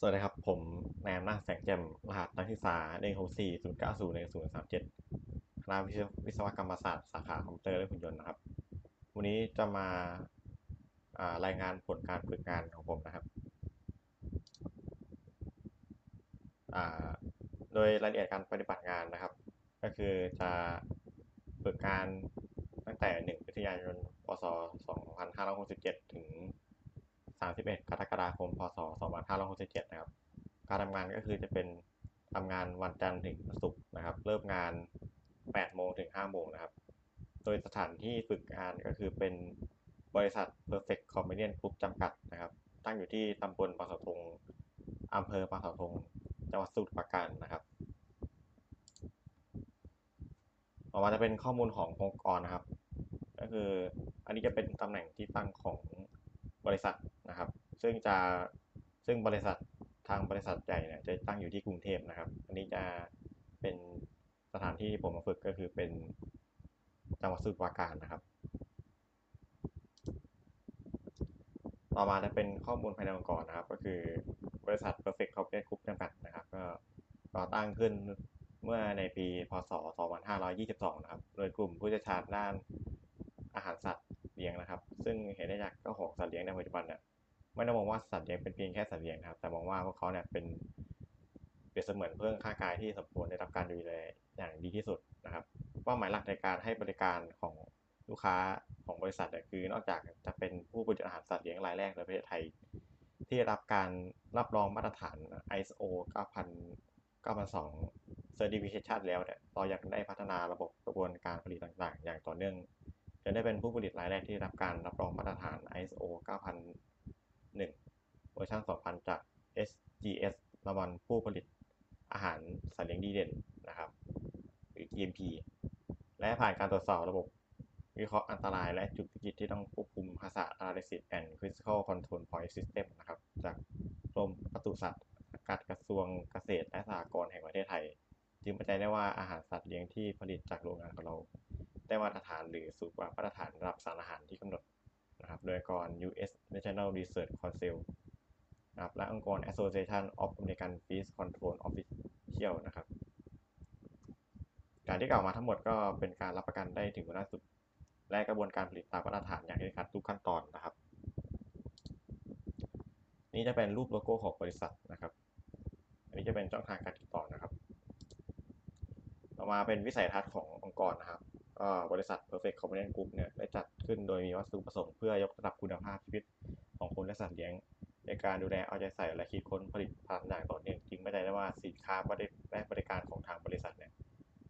สวัสดีครับ ผมแนายอำนาแสงแจ่มรหัสนักศึกษา1 6 4 0 9 0 1 0 3 7คณะวิศววิศวกรรมศาสตร์สาขาคอมพิวเตอร์และหุ่นยนต์นะครับ วันนี้จะมาารายงานผลการฝึกงานของผมนะครับ โดยรายละเอียดการปฏิบัติงานนะครับ ก็คือจะฝึกงานตั้งแต่1พฤศจิกายน พศ 2567 ถึง 31 กรกฎาคม พศ 2567 นะครับ การทำงานก็คือจะเป็นทำงานวันจันทร์ถึงวันศุกร์นะครับ เริ่มงาน 8 โมงถึง 5 โมงนะครับ โดยสถานที่ฝึกงานก็คือเป็นบริษัท Perfect Convenience Group จำกัดนะครับ ตั้งอยู่ที่ตำบลบางสาธงอำเภอบางสาธงจังหวัดสมุทรราการนะครับต่อมาจะเป็นข้อมูลขององค์กรนะครับ ก็คืออันนี้จะเป็นตำแหน่งที่ตั้งของบริษัท นะครับ ซึ่งจะซึ่งบริษัททางบริษัทใหญ่เนี่ยจะตั้งอยู่ที่กรุงเทพนะครับ อันนี้จะเป็นสถานที่ที่ผมมาฝึกก็คือเป็นจังหวัดสุทรปราการนะครับ ต่อมาจะเป็นข้อมูลภายในองค์กรนะครับ ก็คือบริษัท Perfect Corporate Group จำกัดนะครับ ก็ก่อตั้งขึ้นเมื่อในปี พศ 2522 นะครับ โดยกลุ่มผู้เชี่ยวชาญด้านอาหารสัตว์เลี้ยงนะครับ ซึ่งเห็นได้จากเจ้าของสัตว์เลี้ยงในปัจจุบันเนี่ย ไม่ได้มองว่าสัตว์เลี้ยงเป็นเพียงแค่สัตว์เลี้ยงครับ แต่มองว่าพวกเขาเนี่ยเป็นเปรียบเสมือนเพื่อนข้างกายที่สมควรได้รับการดูแลอย่างดีที่สุดนะครับเป้าหมายหลักในการให้บริการของลูกค้าของบริษัทเนี่ยคือนอกจากจะเป็นผู้ผลิตอาหารสัตว์เลี้ยงรายแรกในประเทศไทย ที่ได้รับการรับรองมาตรฐาน ISO 9000 9002 Certification แล้วเนี่ยเรายังได้พัฒนาระบบกระบวนการผลิตต่างๆ อย่างต่อเนื่องจนได้เป็นผู้ผลิตรายแรกที่ได้รับการรับรองมาตรฐาน ISO 1 เวอร์ชัน2000 จาก SGS รางวัลผู้ผลิตอาหารสัตว์เลี้ยงดีเด่นนะครับหรือ GMP และผ่านการตรวจสอบระบบวิเคราะห์อันตรายและจุดวิกฤตที่ต้องควบคุมภาษา Analysis and Critical Control Point System นะครับ จากกรมปศุสัตว์สังกัดกระทรวงเกษตรและสหกรณ์แห่งประเทศไทย จึงมั่นใจได้ว่าอาหารสัตว์เลี้ยงที่ผลิตจากโรงงานของเรา ได้มาตรฐานหรือสูงกว่ามาตรฐานระดับสารอาหารที่กำหนด นะครับโดยองค์กร US National Research Council นะครับและองค์กร Association of American Feed Control Official นะครับการที่กล่าวมาทั้งหมดก็เป็นการรับประกันได้ถึงคุณภาสุด และกระบวนการผลิตตามมาตรฐานอย่างเคร่งครัดทุกขั้นตอนนะครับ นี่จะเป็นรูปโลโก้ของบริษัทนะครับ อันนี้จะเป็นช่องทางการติดต่อนะครับ ต่อมาเป็นวิสัยทัศน์ขององค์กรนะครับก็บริษัท Perfect Component Group เนี่ยได้จัด ขึ้น โดยมีวัตถุประสงค์เพื่อยกระดับคุณภาพชีวิตของคนและสัตว์เลี้ยง ในการดูแลเอาใจใส่และคิดค้นผลิตภัณฑ์อย่างต่อเนื่องจึงไม่ได้ว่าสินค้าและบริการของทางบริษัทเนี่ย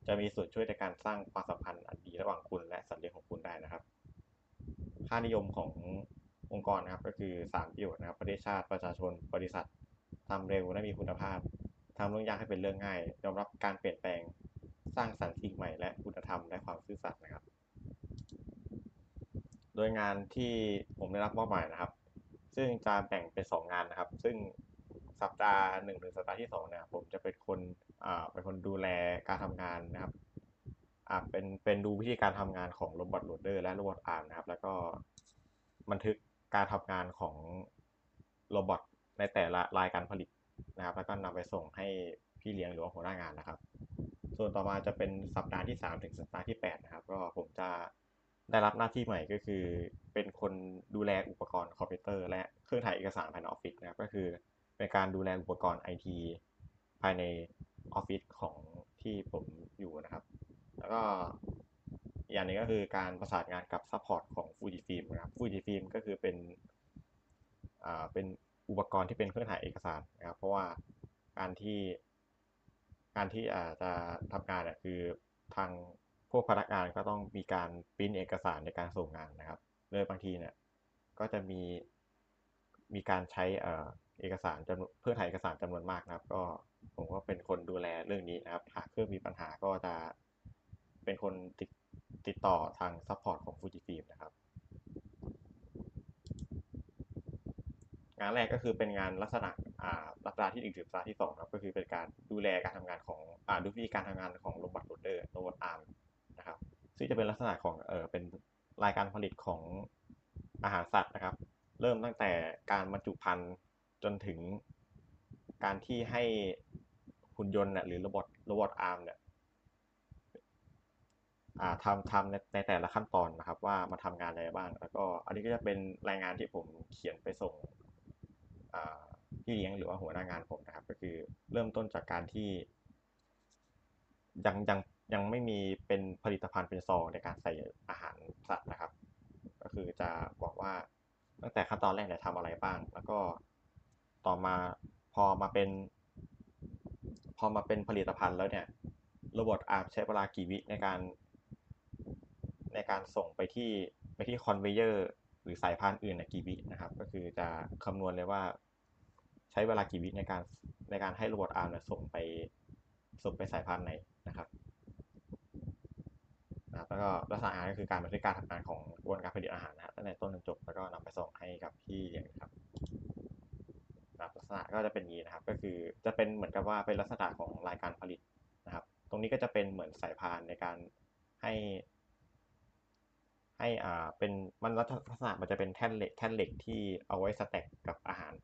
จะมีส่วนช่วยในการสร้างความสัมพันธ์อันดีระหว่างคุณและสัตว์เลี้ยงของคุณได้นะครับ ค่านิยมขององค์กรนะครับก็คือ3ประโยชน์นะครับประเทศชาติประชาชนบริษัททำเร็วและมีคุณภาพทำเรื่องยากให้เป็นเรื่องง่ายยอมรับการเปลี่ยนแปลง สร้างสรรค์สิ่งใหม่และคุณธรรมและความซื่อสัตย์นะครับ โดยงานที่ผมได้รับมอบหมายนะครับ ซึ่งจะแบ่งเป็น 2 งานนะครับ ซึ่งสัปดาห์หนึ่งถึงสัปดาห์ที่2เนี่ยผมจะเป็นคนอ่าเป็นคนดูแลการทำงานนะครับอ่าเป็นเป็นดูวิธีการทำงานของโรบอทโหลดเดอร์และโรบอทอาร์มนะครับ แล้วก็บันทึกการทำงานของโรบอทในแต่ละรายการผลิตนะครับ แล้วก็นำไปส่งให้พี่เลี้ยงหรือว่าหัวหน้างานนะครับ ส่วนต่อมาจะเป็นสัปดาห์ที่ 3 ถึงสัปดาห์ที่ 8 นะครับ ก็ผมจะ ได้รับหน้าที่ใหม่ก็คือ เป็นคนดูแลอุปกรณ์คอมพิวเตอร์ และเครื่องถ่ายเอกสารภายในออฟฟิศนะครับก็คือเป็นการดูแลอุปกรณ์ไอทีภายในออฟฟิศของที่ผมอยู่นะครับ แล้วก็อย่างนึงก็คือการประสานงานกับซัพพอร์ตของ Fujifilm นะครับ Fujifilm ก็คือเป็นอ่าเป็นอุปกรณ์ที่เป็นเครื่องถ่ายเอกสารนะครับ เพราะว่าการที่การที่อาจะทำงานเนี่ยคือทาง พวกพนักงานก็ต้องมีการปริ้นเอกสารในการส่งงานนะครับโดยบางทีเนี่ยก็จะมีมีการใช้เอ่อเอกสารจำนวนเพื่อถ่ายเอกสารจำนวนมากนะครับ ก็ผมก็เป็นคนดูแลเรื่องนี้นะครับ หากเครื่องมีปัญหาก็จะเป็นคนติดติดต่อทางซัพพอร์ตของ Fujifilm นะครับ งานแรกก็คือเป็นงานลักษณะอ่าสัปดาที่หนึ่งถึงสัปดาที่สองครับก็คือเป็นการดูแลการทำงานของอ่าดูวิธีการทำงานของโรบอทโรเดอร์โรบอทอาร์ม ซึ่งจะเป็นลักษณะของเออเป็นรายการผลิตของอาหารสัตว์นะครับ เริ่มตั้งแต่การบรรจุภัณฑ์จนถึงการที่ให้หุ่นยนต์เนี่ยหรือโรบอทโรบอทอาร์มเนี่ยอ่าทำทำในในแต่ละขั้นตอนนะครับ ว่ามาทำงานอะไรบ้าง แล้วก็อันนี้ก็จะเป็นรายงานที่ผมเขียนไปส่งอ่าพี่เลี้ยงหรือว่าหัวหน้างานผมนะครับ ก็คือเริ่มต้นจากการที่ยังยัง ยังไม่มีเป็นผลิตภัณฑ์เป็นซองในการใส่อาหารสัตว์นะครับ ก็คือจะบอกว่าตั้งแต่ขั้นตอนแรกเนี่ยทำอะไรบ้าง แล้วก็ต่อมาพอมาเป็น พอมาเป็นผลิตภัณฑ์แล้วเนี่ยโรบอทอาร์มใช้เวลากี่วิในการ ในการส่งไปที่ไปที่คอนเวเยอร์หรือสายพานอื่นเนี่ยกี่วินะครับ ก็คือจะคำนวณเลยว่า ใช้เวลากี่วิในการในการให้โรบอทอาร์มเนี่ยส่งไปส่งไปสายพานไหนนะครับ นะครับแล้วก็ลักษณะงานก็คือการบันทึกการทำงานของกระบวนการผลิตอาหารนะฮะตั้งแต่ต้นจนจบแล้วก็นำไปส่งให้กับพี่เลี้ยงครับนะครับลักษณะก็จะเป็นนี้นะครับ ก็คือจะเป็นเหมือนกับว่าเป็นลักษณะของรายการผลิตนะครับ ตรงนี้ก็จะเป็นเหมือนสายพานในการให้ให้อ่าเป็นมันลักษณะมันจะเป็นแท่นเหล็กแท่นเหล็กที่เอาไว้สแต็กกับอาหาร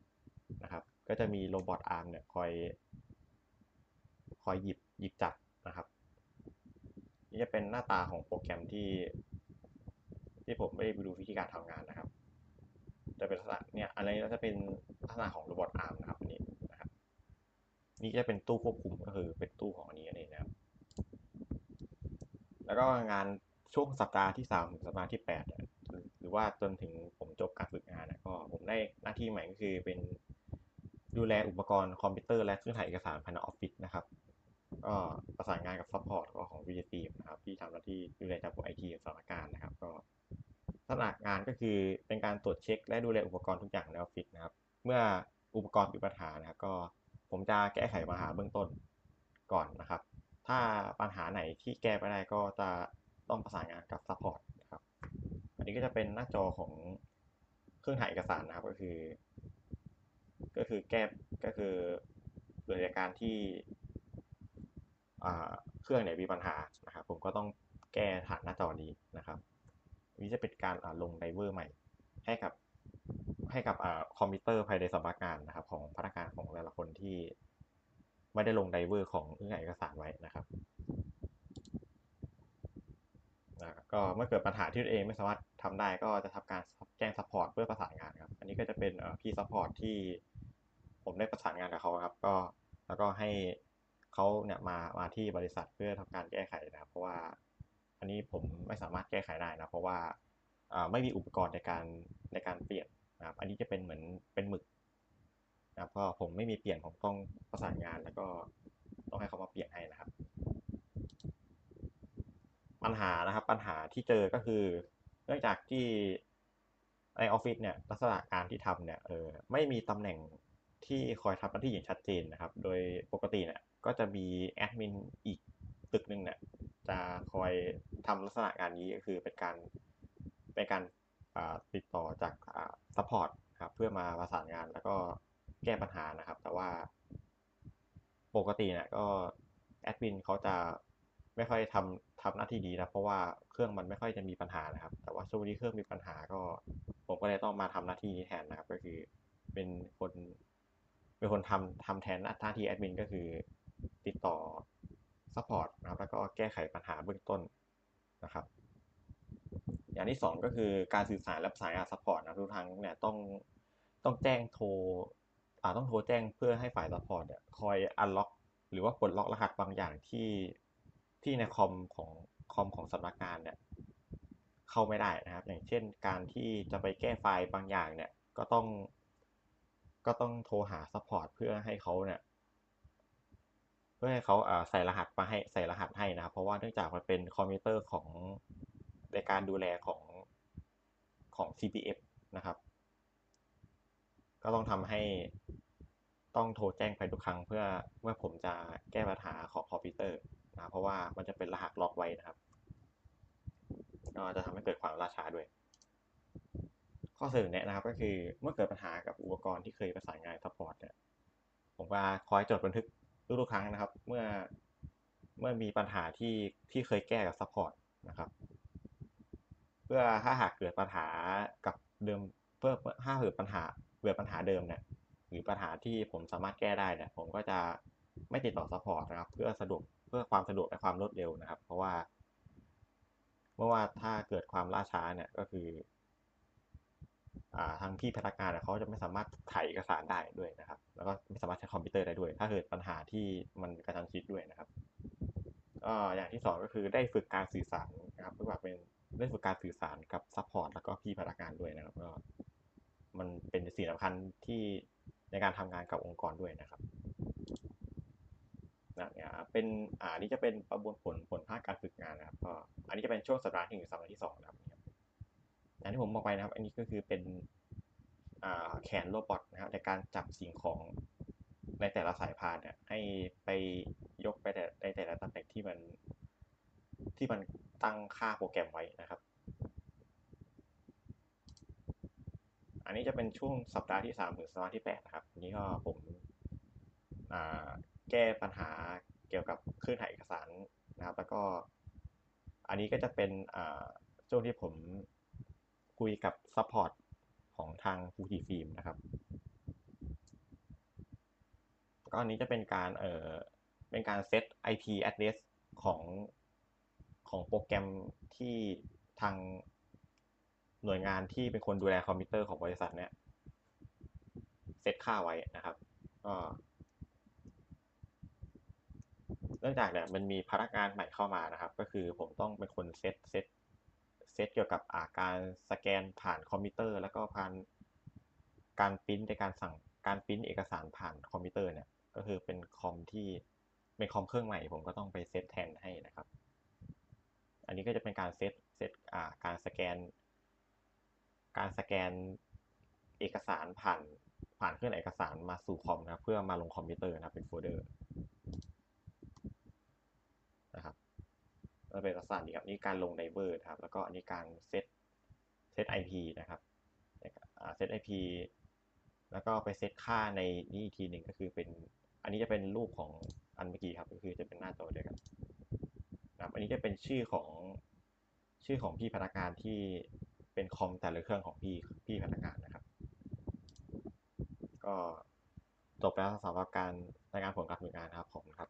นะครับ ก็จะมีโรบอทอาร์มเนี่ยคอย คอยหยิบหยิบจับนะครับ นี่จะเป็นหน้าตาของโปรแกรมที่ ที่ผมไม่ได้ไปดูวิธีการทำงานนะครับ จะเป็นลักษณะเนี่ยอะไรก็จะเป็นลักษณะของโรบอทอาร์มนะครับอันนี้นะครับ นี่จะเป็นตู้ควบคุมก็คือเป็นตู้ของอันนี้นี่นะครับ แล้วก็งานช่วงสัปดาห์ที่สามถึงสัปดาห์ที่แปดหรือว่าจนถึงผมจบการฝึกงานนี่ยก็ผมได้หน้าที่ใหม่ก็คือเป็นดูแลอุปกรณ์คอมพิวเตอร์และเครื่องถ่ายเอกสารภายในออฟฟิศนะครับ ก็ประสานงานกับซัพพอร์ตของ v ีทีนะครับที่ทำหน้าที่ดูแลจากพวกไอทีสถานการณ์นะครับ ก็ลักษณะงานก็คือเป็นการตรวจเช็ค และดูแลอุปกรณ์ทุกอย่างในออฟฟิศนะครับ เมื่ออุปกรณ์มีปัญหานะครับ ก็ผมจะแก้ไขปัญหาเบื้องต้นก่อนนะครับ ถ้าปัญหาไหนที่แก้ไม่ได้ก็จะต้องประสานงานกับซัพพอร์ตนะครับ อันนี้ก็จะเป็นหน้าจอของเครื่องถ่ายเอกสารนะครับ ก็คือ ก็คือแก้ก็คือเกิดจากการที่ เครื่องเนี่ยมีปัญหานะครับผมก็ต้องแก้ฐานหน้าจอนี้นะครับนี้จะเป็นการลงไดเวอร์ใหม่ให้กับให้กับคอมพิวเตอร์ภายในสำนักงานนะครับของพนักงานของแต่ละคนที่ไม่ได้ลงไดเวอร์ของเอกสารไว้นะครับก็เมื่อเกิดปัญหาที่ตัวเองไม่สามารถทำได้ก็จะทำการแจ้งซัพพอร์ตเพื่อประสานงานครับ อันนี้ก็จะเป็นพี่ซัพพอร์ตที่ผมได้ประสานงานกับเขาครับ ก็แล้วก็ให้ เขาเนี่ยมามาที่บริษัทเพื่อทำการแก้ไขนะครับ เพราะว่าอันนี้ผมไม่สามารถแก้ไขได้นะเพราะว่าไม่มีอุปกรณ์ในการในการเปลี่ยนนะครับอันนี้จะเป็นเหมือนเป็นหมึกนะครับก็ผมไม่มีเปลี่ยนผมต้องประสานงานแล้วก็ต้องให้เขามาเปลี่ยนให้นะครับ ปัญหานะครับปัญหาที่เจอก็คือ เนื่องจากที่ในออฟฟิศเนี่ยลักษณะการที่ทำเนี่ยเออไม่มีตำแหน่ง ที่คอยทำหน้าที่อย่างชัดเจนนะครับ โดยปกติเนี่ยก็จะมีแอดมินอีกตึกหนึ่งเนี่ยจะคอยทำลักษณะงานนี้ก็คือเป็นการเป็นการติดต่อจากซัพพอร์ตครับเพื่อมาประสานงานแล้วก็แก้ปัญหานะครับ แต่ว่าปกติเนี่ยก็แอดมินเขาจะไม่ค่อยทำทำหน้าที่ดีนะเพราะว่าเครื่องมันไม่ค่อยจะมีปัญหานะครับ แต่ว่าช่วงนี้เครื่องมีปัญหาก็ ผมก็เลยต้องมาทำหน้าที่นี้แทนนะครับ ก็คือเป็นคน เป็นคนทำทำแทนหน้าที่แอดมินก็คือติดต่อซัพพอร์ตนะครับแล้วก็แก้ไขปัญหาเบื้องต้นนะครับ อย่างที่ 2 ก็คือการสื่อสารและสานงานซัพพอร์ตนะทุกทางเนี่ยต้องต้องแจ้งโทรอ่าต้องโทรแจ้งเพื่อให้ฝ่ายซัพพอร์ตเนี่ยคอยอันล็อกหรือว่าปลดล็อกรหัสบางอย่างที่ที่ในคอมของคอมของสำนักงานเนี่ยเข้าไม่ได้นะครับ อย่างเช่นการที่จะไปแก้ไฟล์บางอย่างเนี่ยก็ต้อง ก็ต้องโทรหาซัพพอร์ตเพื่อให้เขาเนี่ยเพื่อให้เขาใส่รหัสมาให้ใส่รหัสให้นะครับ เพราะว่าเนื่องจากมันเป็นคอมพิวเตอร์ของในการดูแลของของ CPF นะครับ ก็ต้องทำให้ต้องโทรแจ้งไปทุกครั้งเพื่อเมื่อผมจะแก้ปัญหาของคอมพิวเตอร์นะเพราะว่ามันจะเป็นรหัสล็อกไว้นะครับก็จะทำให้เกิดความล่าช้าด้วย ข้อเสนอแนะนะครับก็คือเมื่อเกิดปัญหากับอุปกรณ์ที่เคยประสานงานซัพพอร์ตเนี่ยผมว่าคอยจดบันทึกทุกๆครั้งนะครับ เมื่อเมื่อมีปัญหาที่ที่เคยแก้กับซัพพอร์ตนะครับ เพื่อถ้าหากเกิดปัญหากับเดิมเพื่อถ้าเกิดปัญหาเกิดปัญหาเดิมเนี่ยหรือปัญหาที่ผมสามารถแก้ได้เนี่ยผมก็จะไม่ติดต่อซัพพอร์ตนะครับ เพื่อสะดวกเพื่อความสะดวกและความรวดเร็วนะครับ เพราะว่าเมื่อว่าถ้าเกิดความล่าช้าเนี่ยก็คือ ทางพี่พนักงานเขาจะไม่สามารถถ่ายเอกสารได้ด้วยนะครับ แล้วก็ไม่สามารถใช้คอมพิวเตอร์ได้ด้วย ถ้าเกิดปัญหาที่มันกระชันชิดด้วยนะครับก็อย่างที่สองก็คือได้ฝึกการสื่อสารนะครับเพื่อว่าเป็นได้ฝึกการสื่อสารกับซัพพอร์ตแล้วก็พี่พนักงานด้วยนะครับก็มันเป็นสิ่งสำคัญที่ในการทำงานกับองค์กรด้วยนะครับนะเนี่ยเป็นอ่าอันนี้จะเป็นประมวลผลผลภาคการฝึกงานนะครับก็อันนี้จะเป็นช่วงสัปดาห์ที่หนึ่งสัปดาห์ที่สองนะครับ อย่างที่ผมบอกไปนะครับ อันนี้ก็คือเป็นแขนโรบอทนะครับในการจับสิ่งของในแต่ละสายพานเนี่ยให้ไปยกไปแต่ในแต่ละตำแหน่งที่มันที่มันตั้งค่าโปรแกรมไว้นะครับ อันนี้จะเป็นช่วงสัปดาห์ที่สามถึงสัปดาห์ที่แปดนะครับนี้ก็ผมแก้ปัญหาเกี่ยวกับเครื่องถ่ายเอกสารนะครับ แล้วก็อันนี้ก็จะเป็นช่วงที่ผม คุยกับซัพพอร์ตของทางฟูจิฟิล์มนะครับก็อันนี้จะเป็นการเอ่อเป็นการเซต IP address ของของโปรแกรมที่ทางหน่วยงานที่เป็นคนดูแลคอมพิวเตอร์ของบริษัทเนี้ยเซตค่าไว้นะครับก็เนื่องจากเนี่ยมันมีพนักงานใหม่เข้ามานะครับ ก็คือผมต้องเป็นคนเซตเซต เซตเกี่ยวกับาการสแกนผ่านคอมพิวเตอร์ แล้วก็ผ่านการปริ้นในการสั่งการปริ้นเอกสารผ่านคอมพิวเตอร์เนี่ยก็คือเป็นคอมที่เป็นคอมเครื่องใหม่ผมก็ต้องไปเซตแทนให้นะครับ อันนี้ก็จะเป็นการเซตเซตาการสแกน การสแกนเอกสารผ่านผ่านเครื่องเอกสารมาสู่คอมนะเพื่อมาลงคอมพิวเตอร์นะเป็นโฟลเดอร์นะครับก็ เป็นลักษณะนี้ครับนี่การลงไดเวอร์ครับแล้วก็อันนี้การเซตเซต IP นะครับเซต IP แล้วก็ไปเซตค่าในนี้อีกทีหนึ่งก็คือเป็น อันนี้จะเป็นรูปของอันเมื่อกี้ครับก็คือจะเป็นหน้าจอเดียวกันครับอันนี้จะเป็นชื่อของชื่อของพี่พนักงานที่เป็นคอมแต่ละเครื่องของพี่พี่พนักงานนะครับ ก็จบแล้วสำหรับการรายงานผลการทำงานนะครับผมครับ